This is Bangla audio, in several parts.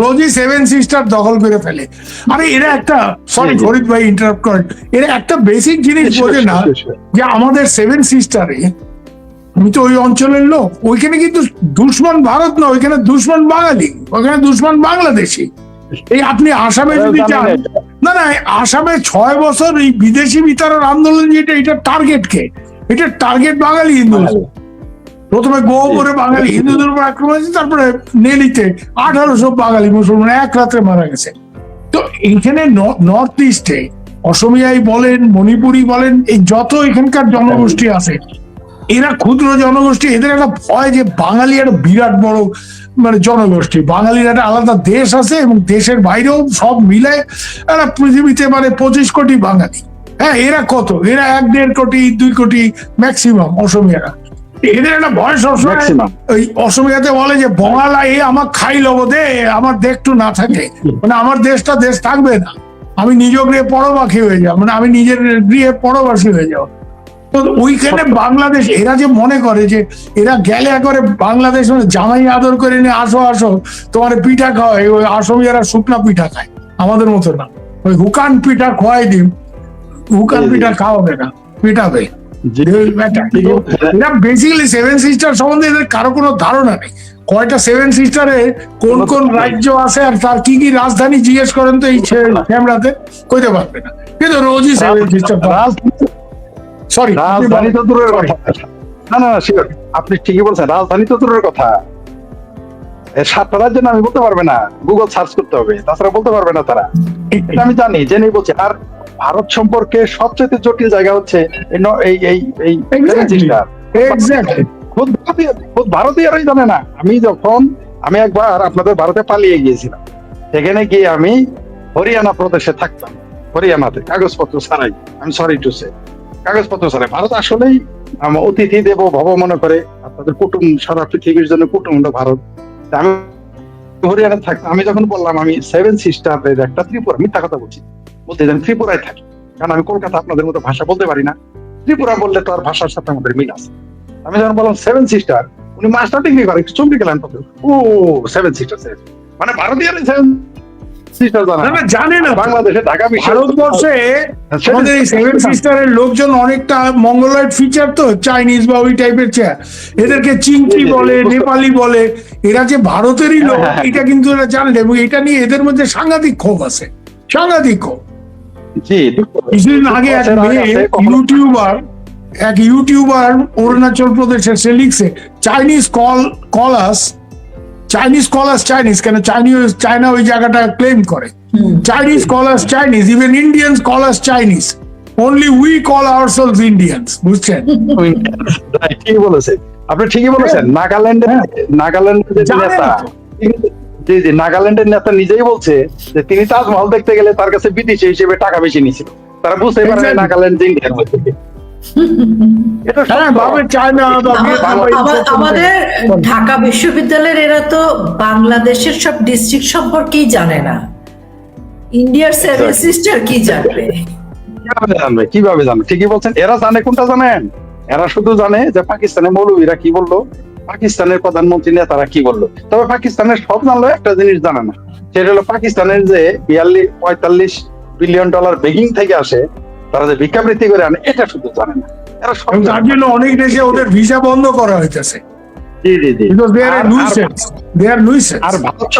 রোজই সেভেন সিস্টার দখল করে ফেলে। আরে এরা একটা সরি। ফরিদ ভাই ইন্টারাপ্ট করেন। এরা একটা বেসিক জিনিস বোঝে না যে আমাদের সেভেন সিস্টারে আমি তো ওই অঞ্চলের লোক ওইখানে কিন্তু দুশ্মন ভারত না ওইখানে দুশ্মন বাঙালি ওইখানে দুশ্মন বাংলাদেশি। এই আপনি আসামে যদি যান না না আসামে ছয় বছর এই বিদেশি বিতরণ আন্দোলন যেটা এটা টার্গেট কে? এটা টার্গেট বাঙালি হিন্দু। প্রথমে গৌপুরে বাঙালি হিন্দুদের উপর আক্রমণ হয়েছে তারপরে নেলিতে আঠারোশো বাঙালি মুসলমান এক রাত্রে মারা গেছে। তো এইখানে নর্থ ইস্টে অসমিয়াই বলেন মণিপুরি বলেন এই যত এখানকার জনগোষ্ঠী আছে এরা ক্ষুদ্র জনগোষ্ঠী এদের একটা ভয় যে বাঙালি একটা বিরাট বড় মানে জনগোষ্ঠী। বাঙালির একটা আলাদা দেশ আছে এবং দেশের বাইরেও সব মিলে এরা পৃথিবীতে মানে পঁচিশ কোটি বাঙালি। হ্যাঁ এরা কত? এরা এক দেড় কোটি দুই কোটি ম্যাক্সিমাম অসমিয়ারা। এদের একটা সবসময় ওই অসমিয়াতে বলে যে আমার খাই লব দে আমার দেখটু না থাকে। মানে আমার দেশটা দেশ থাকবে না। আমি নিজ গৃহে পরবাসী হয়ে যাও মানে আমি নিজের গৃহে পরবাসী হয়ে যাও তো ওইখানে বাংলাদেশ এরা যে মনে করে যে এরা গেলে করে বাংলাদেশ মানে জামাই আদর করে নিয়ে আসো আসো তোমার পিঠা খাওয়াই। ওই আসামিয়ারা শুকনা পিঠা খায় আমাদের মতো না। ওই হুকান পিঠা খোয়াই দিন হুকান। পিঠা খাওয়াবে না পিঠাবে। এরা বেসিক্যালি সেভেন সিস্টার সম্বন্ধে এদের কারও কোনো ধারণা নেই। কয়টা সেভেন সিস্টারে কোন কোন রাজ্য আছে আর তার কি কি রাজধানী জিজ্ঞেস করেন তো এই ক্যামেরাতে কইতে পারবে না। কিন্তু রোজই সেভেন সিস্টার সরি রাজধানী তো দূরের কথা। না না আপনি ঠিকই বলছেন রাজধানী তো দূরের কথা। সাতটা রাজ্যের নাম আমি বলতে পারবে না। গুগল সার্চ করতে হবে তাছাড়া বলতে পারবে না তারা। আমি জানি জেনে বলছি। আর ভারত সম্পর্কে সবচেয়ে জটিল জায়গা হচ্ছে এই এই এই খুদ ভারতীয়রাই জানে না। আমি যখন আমি একবার আপনাদের ভারতে পালিয়ে গিয়েছিলাম। সেখানে গিয়ে আমি হরিয়ানা প্রদেশে থাকতাম। হরিয়ানাতে কাগজপত্র ছাড়াই। আমি সরি টু সে কাগজপত্র ছাড়াই। ভারত আসলেই আমার অতিথি দেব ভব মনে করে। আপনাদের কুটুম সারা পৃথিবীর জন্য কুটুম হলো ভারত আমি হরিয়ানা থাকতাম। আমি যখন বললাম আমি সেভেন সিস্টারের একটা ত্রিপুরা মিথ্যা কথা বলছি। বলতে আমি ত্রিপুরায় থাকি। কারণ আমি কলকাতা আপনাদের মতো ভাষা বলতে পারি না। ত্রিপুরা বললে তো আর ভাষার সাথে আমাদের মিল আছে। আমি যখন বললাম সেভেন সিস্টার উনি মাস্টার ডিগ্রি করে একটু চমকে গেলেন কত ও সেভেন সিস্টার মানে ভারতীয় সেভেন সিস্টার জানা না, না, জানে না। বাংলাদেশে ঢাকা ভারতবর্ষে আমাদের এই সেভেন সিস্টারের লোকজন অনেকটা মঙ্গলয়েড ফিচার তো চাইনিজ বা ওই টাইপের চেয়ার এদেরকে চিংকি জি, জি, বলে নেপালি বলে এরা যে ভারতেরই লোক। এটা কিন্তু এরা জানে এবং এটা নিয়ে এদের মধ্যে সাংঘাতিক ক্ষোভ আছে। সাংঘাতিক ক্ষোভ। কিছুদিন আগে এক মেয়ে ইউটিউবার এক ইউটিউবার অরুণাচল প্রদেশের সে লিখছে Chinese call calls Chinese calls Chinese কেন চাইনিজ চায়না ওই জায়গাটা ক্লেম করে Chinese calls Chinese even Indians calls Chinese only we call ourselves Indians বুঝছেন ঠিকই বলেছে আপনি ঠিকই বলেছেন নাগাল্যান্ডের হ্যাঁ। নাগাল্যান্ডের নেতা। জি জি নাগাল্যান্ডের নেতা নিজেই বলছে যে তিনি তাজমহল দেখতে গেলে তার কাছে বিদেশি হিসেবে টাকা বেশি নিয়েছিল তারা বুঝতে পারে নাগাল্যান্ড যে ইন্ডিয়ার মধ্যে হ্যাঁ আমাদের ঢাকা বিশ্ববিদ্যালয়ের এরা তো বাংলাদেশের সব ডিস্ট্রিক্ট সম্পর্কেই জানে না। ইন্ডিয়ার সেভেন সিস্টার কি জানবে? কীভাবে জানবে? কীভাবে জানবে? ঠিকই বলছেন। এরা জানে কোনটা জানেন? এরা শুধু জানে যে পাকিস্তানের মৌলবীরা কি বলল? পাকিস্তানের প্রধানমন্ত্রী নেতারা কি বলল? তবে পাকিস্তানের সব জানলো একটা জিনিস জানে না। সেটা হলো পাকিস্তানের যে বিয়াল্লিশ পঁয়তাল্লিশ বিলিয়ন ডলার বেগিং থেকে আসে তারা যে ভিক্ষাবৃত্তি করে আনে এটা শুধু জানে না। এরা সব তার জন্য অনেক দেশে ওদের ভিসা বন্ধ করা হইতেছে। আর ভারত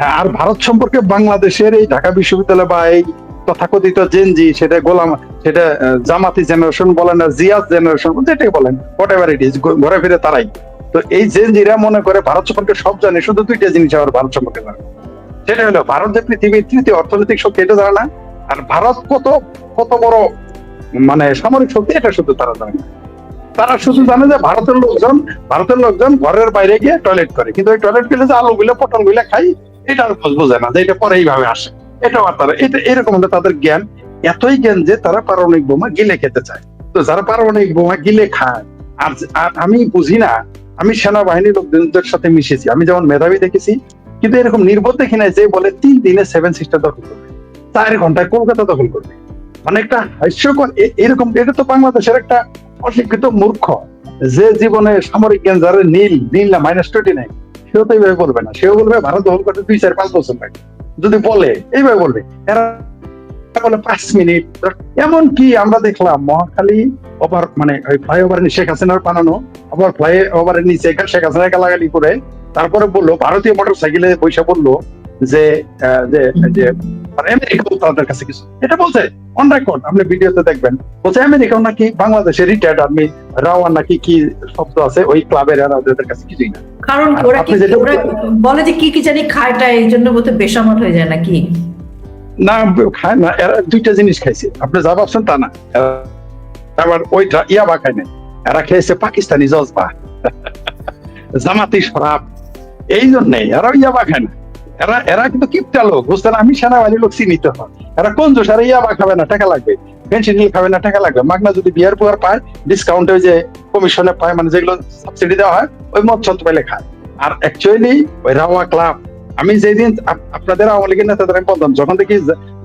হ্যাঁ, আর ভারত সম্পর্কে বাংলাদেশের এই ঢাকা বিশ্ববিদ্যালয় বা এই তথাকথিত জেনজি সেটা গোলাম সেটা জামাতি জেনারেশন বলেন না জিয়াস জেনারেশন যেটাই বলেন হোয়াট এভার ইট ইজ ঘুরে ফিরে তারাই। তো এই জেনজিরা মনে করে ভারত সম্পর্কে সব জানে, শুধু দুইটা জিনিস আবার ভারত সম্পর্কে জানে। সেটা হলো ভারত যে পৃথিবীর তৃতীয় অর্থনৈতিক শক্তি, এটা জানে না, আর ভারত কত কত বড় মানে সামরিক শক্তি, এটা শুধু তারা জানে না। তারা শুধু জানে যে ভারতের লোকজন ভারতের লোকজন ঘরের বাইরে গিয়ে টয়লেট করে। কিন্তু ওই টয়লেট গেলে যে আলু গুলো পটলগুলো খাই, এটা আর খোঁজ বোঝে না যে এটা পরে এইভাবে আসে। এটাও আর তারা, এটা এরকম হলে তাদের জ্ঞান। এতই জ্ঞান যে তারা পারমাণবিক বোমা গিলে খেতে চায়। তো যারা পারমাণবিক বোমা গিলে খায় আর আমি বুঝি না আমি সেনাবাহিনীর লোকজনদের সাথে মিশেছি। আমি যেমন মেধাবী দেখেছি, কিন্তু এরকম নির্বোধ দেখি না যে বলে তিন দিনে সেভেন সিস্টার দখল করবে। চার ঘন্টায় কলকাতা দখল করবে। মানে একটা হাস্যকর এরকম এটা তো বাংলাদেশের একটা অশিক্ষিত মূর্খ। যে জীবনে সামরিক জ্ঞান যারা নীল নীল না মাইনাস টোয়েন্টি নাই সেও তো এইভাবে বলবে না। সেও বলবে, ভারত দখল করতে দুই, চার, পাঁচ বছর লাগে। যদি বলে, এইভাবে বলবে। এরা বলে পাঁচ মিনিট। এমন কি আমরা দেখলাম মহাখালী ওভার মানে ওই ফ্লাইওভার শেখ হাসিনার বানানো আবার ফ্লাই ওভারের নিচে শেখ হাসিনা গালাগালি করে তারপরে বলল ভারতীয় মোটর সাইকেলে পয়সা বলল যে যে মানে তাদের কাছে কিছু। এটা বলছে অন রেকর্ড আপনি ভিডিওতে দেখবেন। বলছে আমেরিকাও নাকি বাংলাদেশের রিটায়ার্ড আর্মি রাওয়ার নাকি কি শব্দ আছে? ওই ক্লাবের ওদের কাছে কিছুই না। কারণ ওরা কি বলে যে কি কি জানি খায়টা এই জন্য বলতে বেসামত হয়ে যায় নাকি? না, খায় না, এরা দুইটা জিনিস খাইছে। আপনি যা ভাবছেন তা না। আবার ওইটা ইয়াবা খায় না এরা খেয়েছে পাকিস্তানি জজবা। জামাতি শরাব। এই জন্যে এরা ইয়াবা খায় না। এরা এরা কিন্তু কিপটা লোক বুঝতেন আমি সেনাবাহিনী লোক চিনিত হয় এরা কোন দোষ এরা ইয়াবা খাবে না, টাকা লাগবে। পেনশন খাবে না, টাকা লাগবে। মাগনা যদি বিয়ার পুয়ার পায় ডিসকাউন্টে যে কমিশনে পায় মানে যেগুলো সাবসিডি দেওয়া হয়, ওই মদ ছন্দ পাইলে খায়। আর অ্যাকচুয়ালি ওই রাওয়া ক্লাব আমি যেদিন আপ- আপনাদের আওয়ামী লীগের নেতাদের আমি বলতাম যখন দেখি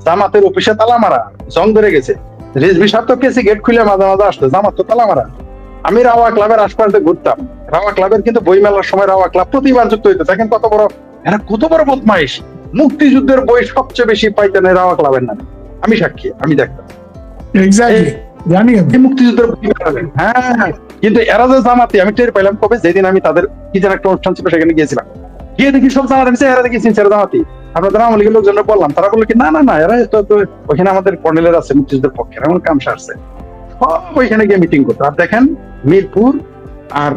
জামাতের অফিসে তালা মারা জং ধরে গেছে। রিজভি সাহেব তো কেসে গেট খুলে মাঝে মাঝে আসতো জামাত তো তালা মারা আমি রাওয়া ক্লাবের আশপাশে ঘুরতাম। রাওয়া ক্লাবের কিন্তু বই মেলার সময় রাওয়া ক্লাব প্রতিবার যুক্ত হইতো। দেখেন কত বড় এরা কত বড় বদমাইশ। মুক্তিযুদ্ধের বই সবচেয়ে বেশি পাইতেন এই রাওয়া ক্লাবের নামে। আমি সাক্ষী আমি দেখতাম। মুক্তিযুদ্ধের হ্যাঁ কিন্তু এরা যে জামাতি আমি টের পাইলাম কবে যেদিন আমি তাদের কি যেন একটা অনুষ্ঠান ছিল সেখানে গিয়েছিলাম। গিয়ে দেখি সব জামাত আমি এরা দেখি সিনসিয়ার জামাতি আপনাদের আওয়ামী লীগের লোকজনরা বললাম, তারা বলল কি, না না না, এরা তো ওখানে আমাদের কর্নেলের আছে, মুক্তিযুদ্ধের পক্ষে এমন কাম সারছে ওইখানে গিয়ে মিটিং করতো। আর দেখেন, মিরপুর আর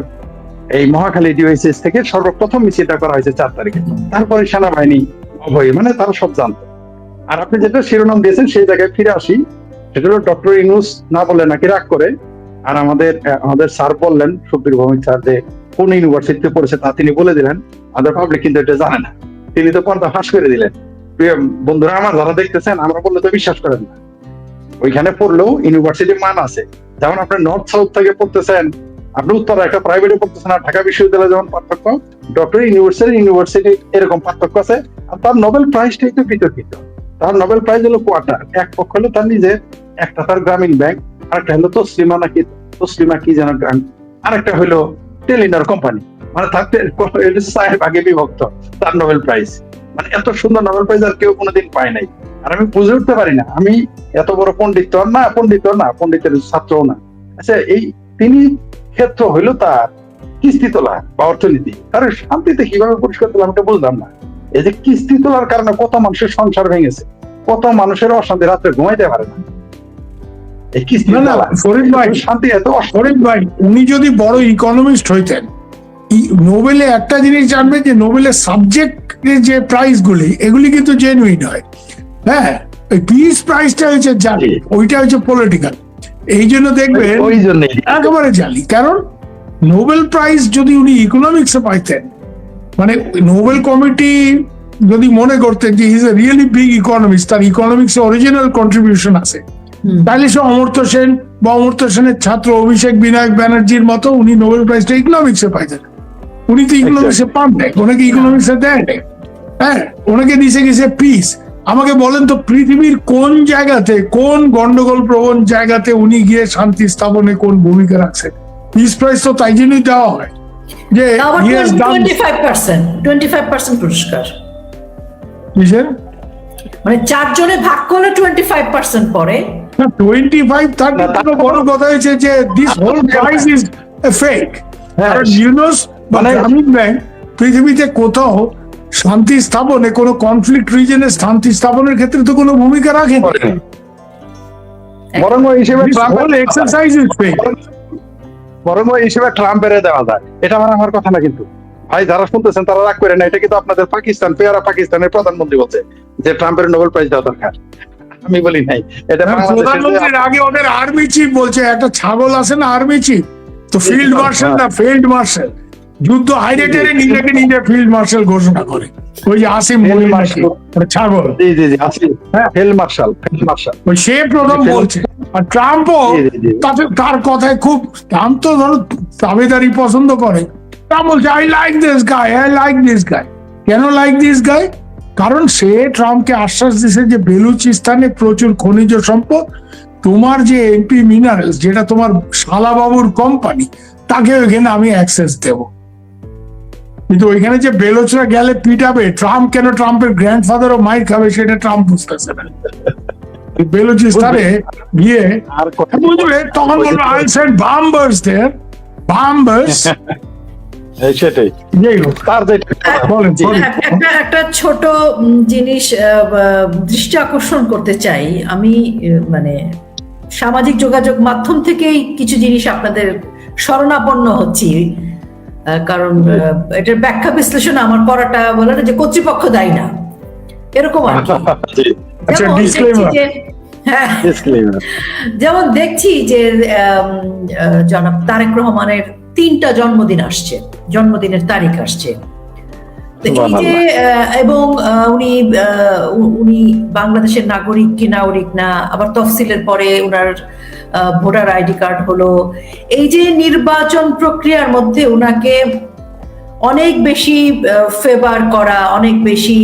এই মহাখালী ডিওএসএস থেকে সর্বপ্রথম মিছিলটা করা হয়েছে চার তারিখে। তারপরে সেনাবাহিনী অভয় মানে তারা সব জানতো। আর আপনি যেটা শিরোনাম দিয়েছেন, সেই জায়গায় ফিরে আসি। সেটা হলো ডক্টর ইনুস না বলে নাকি রাগ করে, আর আমাদের আমাদের স্যার বললেন, সুবীর ভৌমিক স্যার যে কোন ইউনিভার্সিটিতে পড়েছে তা তিনি বলে দিলেন আমাদের পাবলিক কিন্তু এটা জানে না। তিনি তো পর্দা ফাঁস করে দিলেন। বন্ধুরা, আমার যারা দেখতেছেন, আমরা বললে তো বিশ্বাস করেন না। ওইখানে পড়লেও ইউনিভার্সিটির মান আছে। যেমন আপনি নর্থ সাউথ থেকে পড়তেছেন, আপনি উত্তরে একটা প্রাইভেটে পড়তেছেন, আর ঢাকা বিশ্ববিদ্যালয়ে যেমন পার্থক্য ডক্টর ইউনিভার্সিটি ইউনিভার্সিটি এরকম পার্থক্য আছে। আর তার নোবেল প্রাইজটা একটু বিতর্কিত। তার নোবেল প্রাইজ হলো কোয়ার্টার এক পক্ষ হলো তার নিজের, একটা তার গ্রামীণ ব্যাংক আরেকটা হলো তসলিমা নাকি, তসলিমা কি যেন ব্যাংক আরেকটা হলো টেলিনার কোম্পানি মানে তার সাহেব আগে বিভক্ত, তার নোবেল প্রাইজ মানে এত সুন্দর নোবেল প্রাইজ আর কেউ কোনোদিন পায় নাই। আর আমি বুঝে উঠতে পারি না, আমি এত বড় পণ্ডিত না পণ্ডিত না, পণ্ডিতের ছাত্রও না। আচ্ছা এই তিনি ক্ষেত্র হইল তার কিস্তি তোলা বা অর্থনীতি। তার শান্তিতে কীভাবে পরিষ্কার তোলা আমি বুঝলাম না। এই যে কিস্তি তোলার কারণে কত মানুষের সংসার ভেঙেছে, কত মানুষের অশান্তি রাত্রে ঘুমাইতে পারে না। ফরিদ ভাই শান্তি এত ফরিদ ভাই উনি যদি বড় ইকোনমিস্ট হইতেন নোবেলে একটা জিনিস জানবে যে নোবেলের সাবজেক্ট যে প্রাইজ গুলি এগুলি কিন্তু জেনুইন হয়। হ্যাঁ ওই পিস প্রাইজটা হচ্ছে জালি ওইটা হচ্ছে পলিটিক্যাল এই জন্য দেখবেন ওই জন্যই। একেবারে জালি। কারণ নোবেল প্রাইজ যদি উনি ইকোনমিক্সে পাইতেন মানে নোবেল কমিটি যদি মনে করতেন যে is a really big economics তার ইকোনমিক্সে অরিজিনাল কন্ট্রিবিউশন আছে। তাহলে সে অমর্ত্য সেন বা অমর্ত্য সেনের ছাত্র অভিষেক বিনায়ক ব্যানার্জির মতো উনি নোবেল প্রাইজটা ইকোনমিক্সে পাইতেন উনি তো ইকোনমিক্সে পান নাই ওনাকে ইকোনমিক্সে দেয় নাই। হ্যাঁ ওনাকে দিছে গেছে পিস। আমাকে বলেন তো পৃথিবীর কোন জায়গাতে কোন গন্ডগোল প্রবণ জায়গাতে উনি গিয়ে শান্তি স্থাপনে কোন ভূমিকা রাখছেন? পিস প্রাইজ তো তাই জন্যই দেওয়া হয় যে পুরস্কার। মানে চারজনে ভাগ করলে টোয়েন্টি ফাইভ পার্সেন্ট পরে টোয়েন্টি ফাইভ থার্টি না, বড় কথা হয়েছে যে this whole price is fake হ্যাঁ। কারণ ইউনোস মানে- গ্রামীণ ব্যাংক পৃথিবীতে কোথাও শান্তি স্থাপনে কোনো কনফ্লিক্ট রিজনে শান্তি স্থাপনের ক্ষেত্রে তো কোনো ভূমিকা রাখে বরং ওই হিসেবে fake. বরং ওই হিসেবে ট্রাম্পের দেওয়া যায়। এটা আমার আমার কথা না কিন্তু। ভাই যারা শুনতেছেন তারা রাগ করে না। এটা কিন্তু আপনাদের পাকিস্তান পেয়ারা পাকিস্তানের প্রধানমন্ত্রী বলছে যে ট্রাম্পের নোবেল প্রাইজ দেওয়া দরকার। আমি বলি নাই। এটা প্রধানমন্ত্রীর আগে ওদের আর্মি চিফ বলছে একটা ছাগল আছে না আর্মি চিফ তো ফিল্ড। মার্শাল না ফিল্ড মার্শাল যুদ্ধ হাইরেটেরে নিজেকে নিজে ফিল্ড মার্শাল ঘোষণা করে। ওই যে আসিম ছাগল। জি জি জি আসি হ্যাঁ। ফিল্ড মার্শাল ফিল্ড মার্শাল ওই সে প্রথম বলছে। আর ট্রাম্পও। তাতে তার কথায় খুব ট্রাম্প তো ধরো দাবেদারি পছন্দ করে। ট্রাম্প বলছে I like this guy I like this guy কেন লাইক দিস গাই কারণ সে ট্রাম্পকে আশ্বাস দিছে যে বেলুচিস্তানে প্রচুর খনিজ সম্পদ। তোমার যে এমপি মিনারেলস যেটা তোমার শালাবাবুর কোম্পানি তাকে ওইখানে আমি অ্যাক্সেস দেব। কিন্তু ওইখানে যে বেলোচরা গেলে পিটাবে ট্রাম্প কেন ট্রাম্পের গ্র্যান্ডফাদার ও মাইর খাবে সেটা ট্রাম্প বুঝতেছে না। বেলোচিস্তানে গিয়ে বুঝবে তখন বলবে আই সেন্ড বাম্বার্স দেয়ার বাম্বার্স সেটাই। যাই হোক তার। বলেন। এক- একটা একটা ছোট জিনিস দৃষ্টি আকর্ষণ করতে চাই। আমি মানে সামাজিক যোগাযোগ মাধ্যম থেকেই কিছু জিনিস আপনাদের শরণাপন্ন হচ্ছি। আহ, কারণ আহ, এটার ব্যাখ্যা বিশ্লেষণ আমার করাটা বলে না যে কর্তৃপক্ষ দেয় না। এরকম আর আচ্ছা, যেমন দেখছি যে- হ্যাঁ। যেমন দেখছি যে জনাব তারেক রহমানের তিনটা জন্মদিন আসছে জন্মদিনের তারিখ আসছে। এই যে এবং উনি উনি বাংলাদেশের নাগরিক কি নাগরিক না আবার তফসিলের পরে উনার ভোটার আইডি কার্ড হলো। এই যে নির্বাচন প্রক্রিয়ার মধ্যে উনাকে অনেক বেশি ফেভার করা অনেক বেশি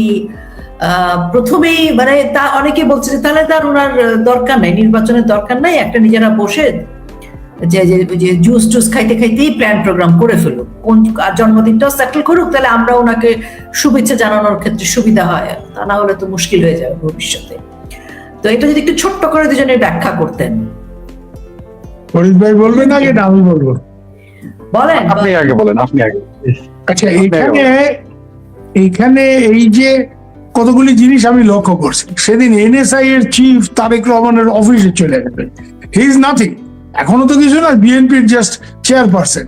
আহ, প্রথমেই মানে তা অনেকে বলছে যে তাহলে তার ওনার দরকার নাই নির্বাচনের দরকার নাই একটা নিজেরা বসে যে যে যে জুস টুস খাইতে খাইতেই প্ল্যান প্রোগ্রাম করে ফেলুক। কোন আর জন্মদিনটাও সেটেল করুক তাহলে আমরা ওনাকে শুভেচ্ছা জানানোর ক্ষেত্রে সুবিধা হয়। তা না হলে তো মুশকিল হয়ে যাবে ভবিষ্যতে। তো এটা যদি একটু ছোট্ট করে দুজনের ব্যাখ্যা করতেন। ফরিদ ভাই বলবেন আগে না আমি বলব? বলেন। আপনি আগে বলেন আপনি আগে আচ্ছা আপনি এইখানে এইখানে এই যে কতগুলি জিনিস আমি লক্ষ্য করছি সেদিন এনএসআই এর চিফ তারেক রহমানের অফিসে চলে গেলেন। হি ইজ নাথিং এখনও তো কিছু না বিএনপির just chairperson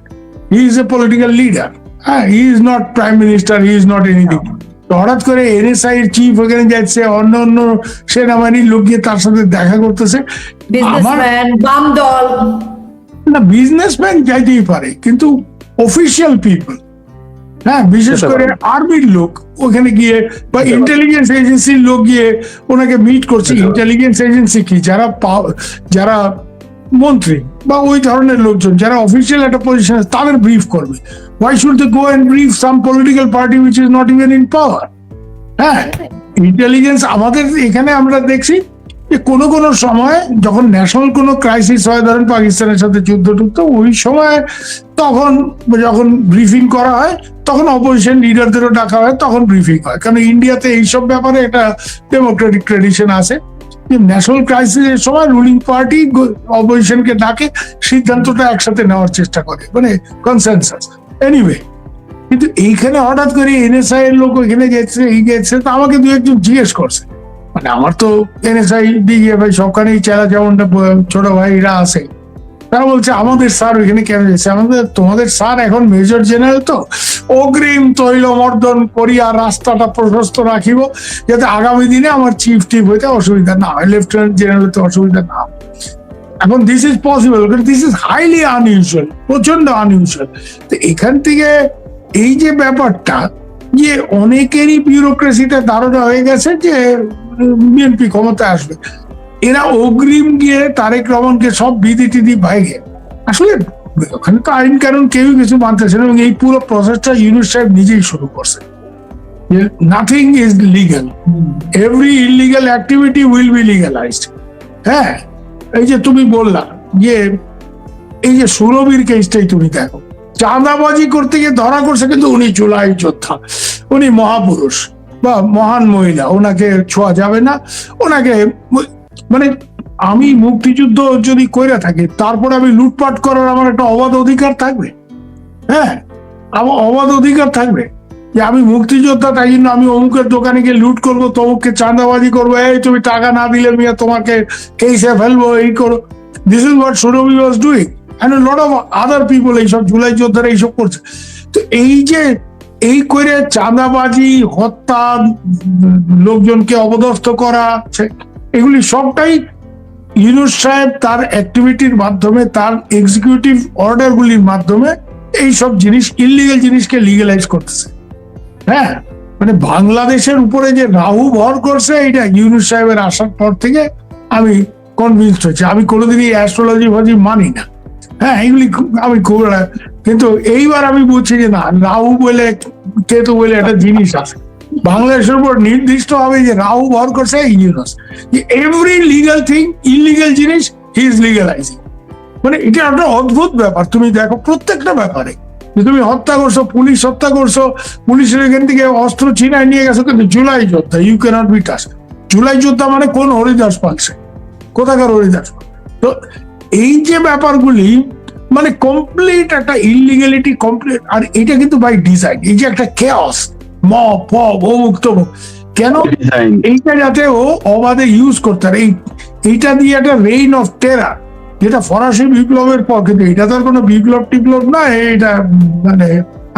he is a political leader হ্যাঁ he is not prime minister he is not anything তো হঠাৎ করে এনএসআই এর চিফ ওখানে যাচ্ছে অন্য অন্য সেনাবাহিনীর লোক গিয়ে তার সাথে দেখা করতেছে। বিজনেসম্যান বাম দল। না বিজনেসম্যান যাইতেই পারে কিন্তু অফিসিয়াল পিপল হ্যাঁ বিশেষ করে। আর্মির লোক ওখানে গিয়ে বা ইন্টেলিজেন্স এজেন্সির লোক গিয়ে ওনাকে মিট করছে। ইন্টেলিজেন্স এজেন্সি কি? যারা পা- যারা মন্ত্রী বা ওই ধরনের লোকজন যারা অফিসিয়াল একটা পজিশন আছে, তাদের ব্রিফ করবে। Why should they go and brief some political party which is not even in power হ্যাঁ ইন্টেলিজেন্স আমাদের এখানে আমরা দেখছি যে কোনো কোনো সময় যখন ন্যাশনাল কোনো ক্রাইসিস হয়, ধরেন পাকিস্তানের সাথে যুদ্ধ টুদ্ধ, ওই সময় তখন যখন ব্রিফিং করা হয়, তখন অপোজিশন লিডারদেরও ডাকা হয়, তখন ব্রিফিং হয়। কারণ ইন্ডিয়াতে এইসব ব্যাপারে একটা ডেমোক্রেটিক ট্রেডিশন আছে। ন্যাশনাল ক্রাইসিসের সময় রুলিং পার্টি অপোজিশনকে ডাকে, সিদ্ধান্তটা একসাথে নেওয়ার চেষ্টা করে মানে কনসেনসাস এনিওয়ে কিন্তু এইখানে হঠাৎ করে এনএসআই এর লোক ওইখানে গেছে, এই গেছে, তো আমাকে দু একজন জিজ্ঞেস করছে। মানে আমার তো এনএসআই ডিজিএফআই সবখানেই চেলা যেমন ছোট ভাইরা আছে। তারা বলছে, আমাদের স্যার ওইখানে কেন যাচ্ছে আমাদের, তোমাদের স্যার এখন মেজর জেনারেল তো। অগ্রিম তৈল মর্দন করিয়া রাস্তাটা প্রশস্ত রাখিব, যাতে আগামী দিনে আমার চিফ টিপ হইতে অসুবিধা না হয়, লেফটেন্যান্ট জেনারেল তো অসুবিধা না। এখন this is possible this is highly unusual প্রচণ্ড আনইউজুয়াল তো এখান থেকে এই যে ব্যাপারটা, যে অনেকেরই বিউরোক্রেসিতে ধারণা হয়ে গেছে যে বিএনপি ক্ষমতায় আসবে। এরা অগ্রিম গিয়ে তারেক রহমানকে সব বিধি টিধি ভাইগে আসলে ওখানে তো আইন কানুন কেউই কিছু মানতেছে না এবং এই পুরো প্রসেসটা ইউনুস সাহেব নিজেই শুরু করছে। Nothing is legal every illegal activity will be legalized হ্যাঁ? এই যে তুমি বললা যে, এই যে সুরবির কেসটাই তুমি দেখো। চাঁদাবাজি করতে গিয়ে ধরা করছে কিন্তু উনি জুলাই যোদ্ধা। উনি মহাপুরুষ বা মহান মহিলা। ওনাকে ছোঁয়া যাবে না। ওনাকে মানে আমি মুক্তিযুদ্ধ যদি কইরা থাকি, তারপর আমি লুটপাট করার আমার একটা অবাধ অধিকার থাকবে। হ্যাঁ আমার অবাধ অধিকার থাকবে যে আমি মুক্তিযোদ্ধা, তাই জন্য আমি অমুকের দোকানে গিয়ে লুট করব, তমুককে চাঁদাবাজি করব, এই তুমি টাকা না দিলে মিয়া তোমাকে কেসে ফেলব, এই করো। This is what Surabhi was doing and lot of other people এইসব জুলাই যোদ্ধারা এইসব করছে। তো এই যে, এই করে চাঁদাবাজি, হত্যা, লোকজনকে অবদস্থ করা এগুলি সবটাই ইউনুস সাহেব তার অ্যাক্টিভিটির মাধ্যমে, তার এক্সিকিউটিভ অর্ডারগুলির মাধ্যমে এই সব জিনিস ইলিগেল জিনিসকে লিগালাইজ করতেছে। হ্যাঁ? মানে বাংলাদেশের উপরে যে রাহু ভর করছে এটা ইউনুস সাহেবের আসার পর থেকে আমি কনভিন্সড হয়েছি। আমি কোনোদিনই অ্যাস্ট্রোলজি ফাজি মানি না। হ্যাঁ এগুলি আমি খুব, কিন্তু এইবার আমি বুঝছি যে না, রাহু বলে, কেতু বলে একটা জিনিস আছে। বাংলাদেশের উপর নির্দিষ্ট হবে যে রাহু করছে ইউনুস যে এভরি লিগাল থিং ইলিগাল জিনিস হি ইজ লিগালাইজিং মানে এটা একটা অদ্ভুত ব্যাপার। তুমি দেখো, প্রত্যেকটা ব্যাপারে যে তুমি হত্যা করছ, পুলিশ হত্যা করছ, পুলিশের এখান থেকে অস্ত্র ছিনায় নিয়ে গেছো, কিন্তু জুলাই যোদ্ধা you cannot be touch July যোদ্ধা মানে কোন হরিদাস পালছে কোথাকার হরিদাস তো এই যে ব্যাপারগুলি মানে কমপ্লিট একটা ইলিগালিটি কমপ্লিট আর এটা কিন্তু বাই ডিজাইন এই যে একটা কেয়াস ম প অমুক তমুক কেন? এইটা যাতে ও অবাধে ইউজ করতে পারে। এইটা দিয়ে একটা রেইন অফ টেরার যেটা ফরাসি বিপ্লবের পর কিন্তু এটা তো আর কোনো বিপ্লব টিপ্লব না এটা মানে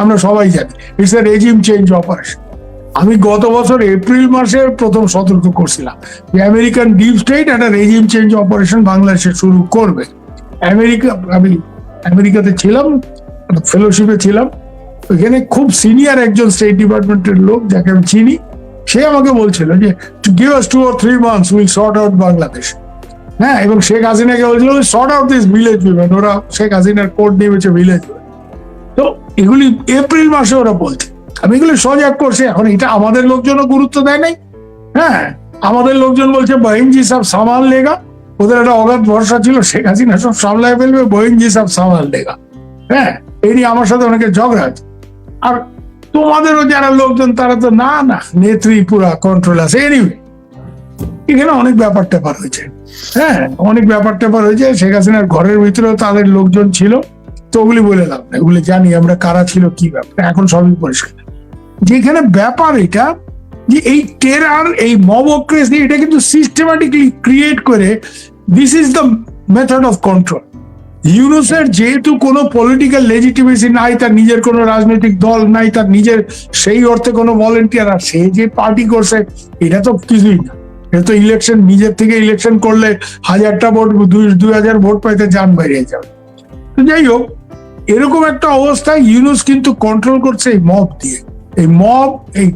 আমরা সবাই জানি। It's a regime change operation আমি গত বছর এপ্রিল মাসে প্রথম সতর্ক করছিলাম যে আমেরিকান ডিপ স্টেট একটা রেজিম চেঞ্জ অপারেশন বাংলাদেশে শুরু করবে। আমেরিকা আমি আমেরিকাতে ছিলাম ফেলোশিপে ছিলাম। ওইখানে খুব সিনিয়র একজন স্টেট ডিপার্টমেন্টের লোক, যাকে আমি চিনি, সে আমাকে বলছিল যে give us two or three months will sort out Bangladesh হ্যাঁ এবং শেখ হাসিনাকে বলছিল sort out this village women ওরা শেখ হাসিনার কোর্ট নেমেছে ভিলেজ তো এগুলি এপ্রিল মাসে ওরা বলছে। আমি এগুলি সজাগ করছি, এখন এটা আমাদের লোকজনও গুরুত্ব দেয় নাই। হ্যাঁ আমাদের লোকজন বলছে বহিনজি সব সামাল লেগা। ওদের একটা অগাধ ভরসা ছিল, শেখ হাসিনা সব সামলায় ফেলবে বহিনজি সব সামাল লেগা। হ্যাঁ এই নিয়ে আমার সাথে অনেকে ঝগড়া আছে। আর তোমাদেরও যারা লোকজন, তারা তো না না, নেত্রী পুরা কন্ট্রোল আছে। এনিওয়ে এখানে অনেক ব্যাপার ট্যাপার হয়েছে। হ্যাঁ অনেক ব্যাপার ট্যাপার হয়েছে। শেখ হাসিনার ঘরের ভিতরেও তাদের লোকজন ছিল। তো ওগুলি বলে লাভ না ওগুলি জানি আমরা কারা ছিল, কি ব্যাপার। এখন সবই পরিষ্কার। যেখানে ব্যাপার এটা যে এই টেরার এই মবক্রেসি এটা কিন্তু সিস্টেম্যাটিকলি ক্রিয়েট করে this is the method of control ইউনুসের যেহেতু কোনো পলিটিক্যাল লেজিটিমেসি নাই, তার নিজের কোনো রাজনৈতিক দল নাই, তার নিজের সেই অর্থে কোনো ভলেন্টিয়ার আর সে যে পার্টি করছে, এটা তো কিছুই না। এটা তো ইলেকশন নিজের থেকে ইলেকশন করলে হাজারটা ভোট, দুই দুই হাজার ভোট পাইতে যান বেরিয়ে যাবে। তো যাই হোক, এরকম একটা অবস্থায় ইউনুস কিন্তু কন্ট্রোল করছে এই মব দিয়ে। এই মব এই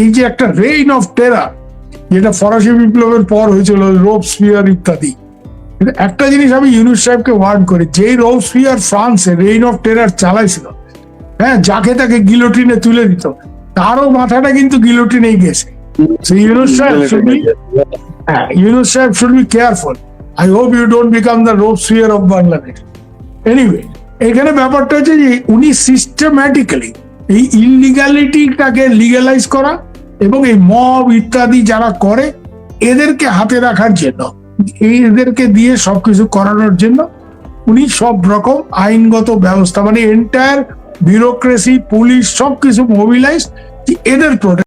এই যে একটা রেইন অফ টেরার যেটা ফরাসি বিপ্লবের পর হয়েছিল, রোপ স্পিয়ার ইত্যাদি। কিন্তু একটা জিনিস আমি ইউনুস সাহেবকে ওয়ার্ন করি যেই রোপ স্পিয়ার ফ্রান্সে রেইন অফ টেরার চালাইছিল হ্যাঁ যাকে তাকে গিলোটিনে তুলে দিত তারও মাথাটা কিন্তু গিলোটিনেই গেছে Yunus সাহেব should be হ্যাঁ, Yunus সাহেব careful. I hope you don't become the rope sphere of Bangladesh. Anyway, এখানে ব্যাপারটা হচ্ছে যে উনি সিস্টেম্যাটিক্যালি এই ইলিগালিটিটাকে লিগালাইজ করা এবং এই মব ইত্যাদি যারা করে এদেরকে হাতে রাখার জন্য এদেরকে দিয়ে সবকিছু করানোর জন্য উনি সব রকম আইনগত ব্যবস্থা মানে এন্টায়ার ব্যুরোক্রেসি পুলিশ সবকিছু মোবিলাইজ এদের প্রোটেক্ট